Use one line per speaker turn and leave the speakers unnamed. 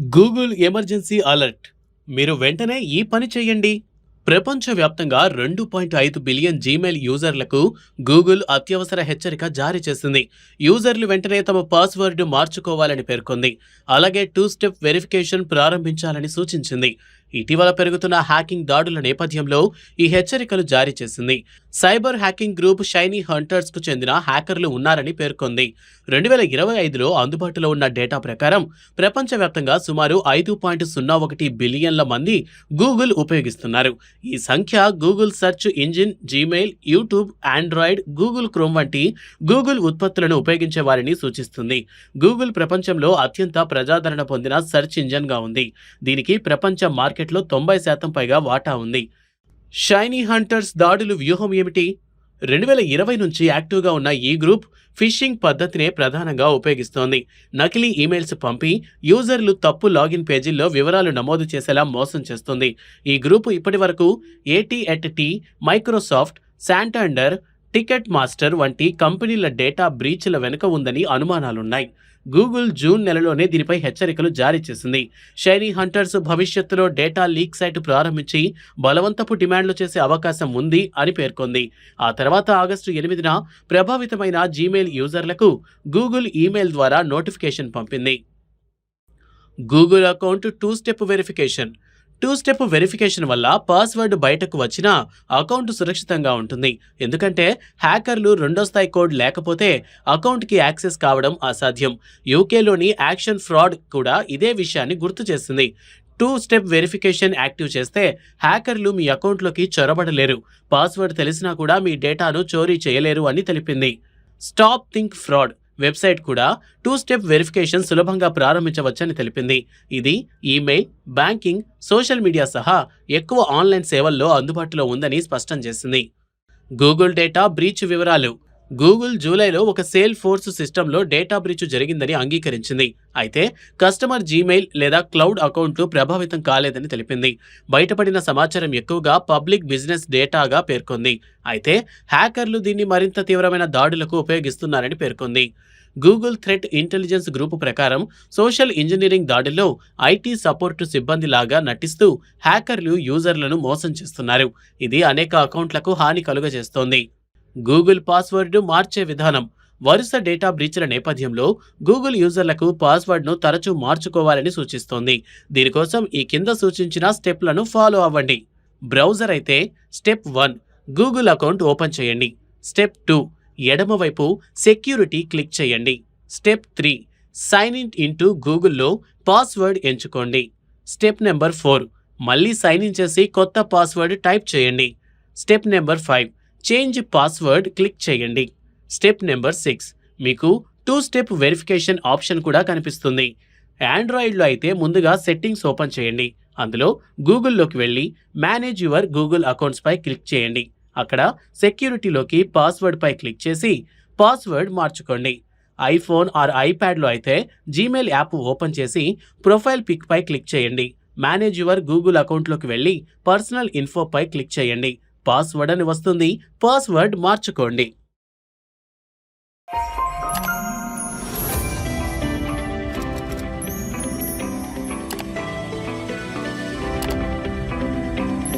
Google emergency alert. మీరు వెంటనే ఈ పని చేయండి. ప్రపంచవ్యాప్తంగా రెండు పాయింట్ ఐదు బిలియన్ జీమెయిల్ యూజర్లకు గూగుల్ అత్యవసర హెచ్చరిక జారీ చేసింది. యూజర్లు వెంటనే తమ పాస్వర్డ్ మార్చుకోవాలని పేర్కొంది. అలాగే టూ స్టెప్ వెరిఫికేషన్ ప్రారంభించాలని సూచించింది. ఇటీవల పెరుగుతున్న హ్యాకింగ్ దాడుల నేపథ్యంలో ఈ హెచ్చరికలు జారీ చేసింది. సైబర్ హ్యాకింగ్ గ్రూప్ షైనీ హంటర్స్కు చెందిన హ్యాకర్లు ఉన్నారని పేర్కొంది. రెండు వేల ఇరవై ఐదులో అందుబాటులో ఉన్న డేటా ప్రకారం ప్రపంచవ్యాప్తంగా సుమారు ఐదు పాయింట్ సున్నా ఒకటి బిలియన్ల మంది గూగుల్ ఉపయోగిస్తున్నారు. ఈ సంఖ్య Google search engine Gmail YouTube Android Google Chrome వంటి గూగుల్ ఉత్పత్తులను ఉపయోగించే వారిని సూచిస్తుంది. గూగుల్ ప్రపంచంలో అత్యంత ప్రజాదరణ పొందిన సెర్చ్ ఇంజన్గా ఉంది. దీనికి ప్రపంచ మార్కెట్లో తొంభై శాతం పైగా వాటా ఉంది. షైనీ హంటర్స్ దాడులు వ్యూహం ఏమిటి? రెండు వేల ఇరవై నుంచి యాక్టివ్గా ఉన్న ఈ గ్రూప్ ఫిషింగ్ పద్ధతినే ప్రధానంగా ఉపయోగిస్తోంది. నకిలీ ఈమెయిల్స్ పంపి యూజర్లు తప్పు లాగిన్ పేజీల్లో వివరాలు నమోదు చేసేలా మోసం చేస్తుంది. ఈ గ్రూపు ఇప్పటి వరకు AT&T Microsoft Santander Ticketmaster వంటి కంపెనీల డేటా బ్రీచ్ల వెనుక ఉందని అనుమానాలున్నాయి. గూగుల్ జూన్ నెలలోనే దీనిపై హెచ్చరికలు జారీ చేసింది. షైనీ హంటర్స్ భవిష్యత్తులో డేటా లీక్ సైట్ ప్రారంభించి బలవంతపు డిమాండ్లు చేసే అవకాశం ఉంది అని పేర్కొంది. ఆ తర్వాత ఆగస్టు ఎనిమిదిన ప్రభావితమైన జీమెయిల్ యూజర్లకు గూగుల్ ఈమెయిల్ ద్వారా నోటిఫికేషన్ పంపింది. Google account two step verification. Two step verification వల్ల పాస్వర్డ్ బయటకు వచ్చినా అకౌంట్ సురక్షితంగా ఉంటుంది. ఎందుకంటే హ్యాకర్లు రెండో స్థాయి కోడ్ లేకపోతే అకౌంట్కి యాక్సెస్ కావడం అసాధ్యం. యూకేలోని యాక్షన్ ఫ్రాడ్ కూడా ఇదే విషయాన్ని గుర్తు చేసింది. టూ స్టెప్ వెరిఫికేషన్ యాక్టివ్ చేస్తే హ్యాకర్లు మీ అకౌంట్లోకి చొరబడలేరు. పాస్వర్డ్ తెలిసినా కూడా మీ డేటాను చోరీ చేయలేరు అని తెలిపింది. Stop think fraud. వెబ్సైట్ కూడా టూ స్టెప్ వెరిఫికేషన్ సులభంగా ప్రారంభించవచ్చని తెలిపింది. ఇది ఈమెయిల్ బ్యాంకింగ్ సోషల్ మీడియా సహా ఎక్కువ ఆన్లైన్ సేవల్లో అందుబాటులో ఉందని స్పష్టం చేసింది. గూగుల్ డేటా బ్రీచ్ వివరాలు గూగుల్ జూలైలో ఒక సేల్ ఫోర్స్ సిస్టంలో డేటా బ్రీచ్ జరిగిందని అంగీకరించింది. అయితే కస్టమర్ జీమెయిల్ లేదా క్లౌడ్ అకౌంట్లు ప్రభావితం కాలేదని తెలిపింది. బయటపడిన సమాచారం ఎక్కువగా పబ్లిక్ బిజినెస్ డేటాగా పేర్కొంది. అయితే హ్యాకర్లు దీన్ని మరింత తీవ్రమైన దాడులకు ఉపయోగిస్తున్నారని పేర్కొంది. గూగుల్ థ్రెట్ ఇంటెలిజెన్స్ గ్రూపు ప్రకారం సోషల్ ఇంజనీరింగ్ దాడుల్లో ఐటీ సపోర్టు సిబ్బంది లాగా నటిస్తూ హ్యాకర్లు యూజర్లను మోసం చేస్తున్నారు. ఇది అనేక అకౌంట్లకు హాని కలుగజేస్తోంది. గూగుల్ పాస్వర్డ్ మార్చే విధానం. వరుస డేటా బ్రీచ్ల నేపథ్యంలో గూగుల్ యూజర్లకు పాస్వర్డ్ను తరచూ మార్చుకోవాలని సూచిస్తోంది. దీనికోసం ఈ కింద సూచించిన స్టెప్లను ఫాలో అవ్వండి. బ్రౌజర్ అయితే step one Google account open చేయండి. స్టెప్ టూ ఎడమవైపు సెక్యూరిటీ క్లిక్ చేయండి. Step three sign in into గూగుల్లో పాస్వర్డ్ ఎంచుకోండి. స్టెప్ నెంబర్ ఫోర్ మళ్ళీ సైన్ ఇన్ చేసి కొత్త పాస్వర్డ్ టైప్ చేయండి. Step number five change password click చేయండి. Step number six. మీకు టూ స్టెప్ వెరిఫికేషన్ ఆప్షన్ కూడా కనిపిస్తుంది. ఆండ్రాయిడ్లో అయితే ముందుగా సెట్టింగ్స్ ఓపెన్ చేయండి. అందులో గూగుల్లోకి వెళ్ళి మేనేజ్ యువర్ గూగుల్ అకౌంట్స్పై క్లిక్ చేయండి. అక్కడ సెక్యూరిటీలోకి పాస్వర్డ్పై క్లిక్ చేసి పాస్వర్డ్ మార్చుకోండి. ఐఫోన్ ఆర్ ఐప్యాడ్లో అయితే జీమెయిల్ యాప్ ఓపెన్ చేసి ప్రొఫైల్ పిక్పై క్లిక్ చేయండి. మేనేజ్ యువర్ గూగుల్ అకౌంట్లోకి వెళ్ళి పర్సనల్ ఇన్ఫోపై క్లిక్ చేయండి. పాస్వర్డ్ అని వస్తుంది. పాస్వర్డ్ మార్చుకోండి.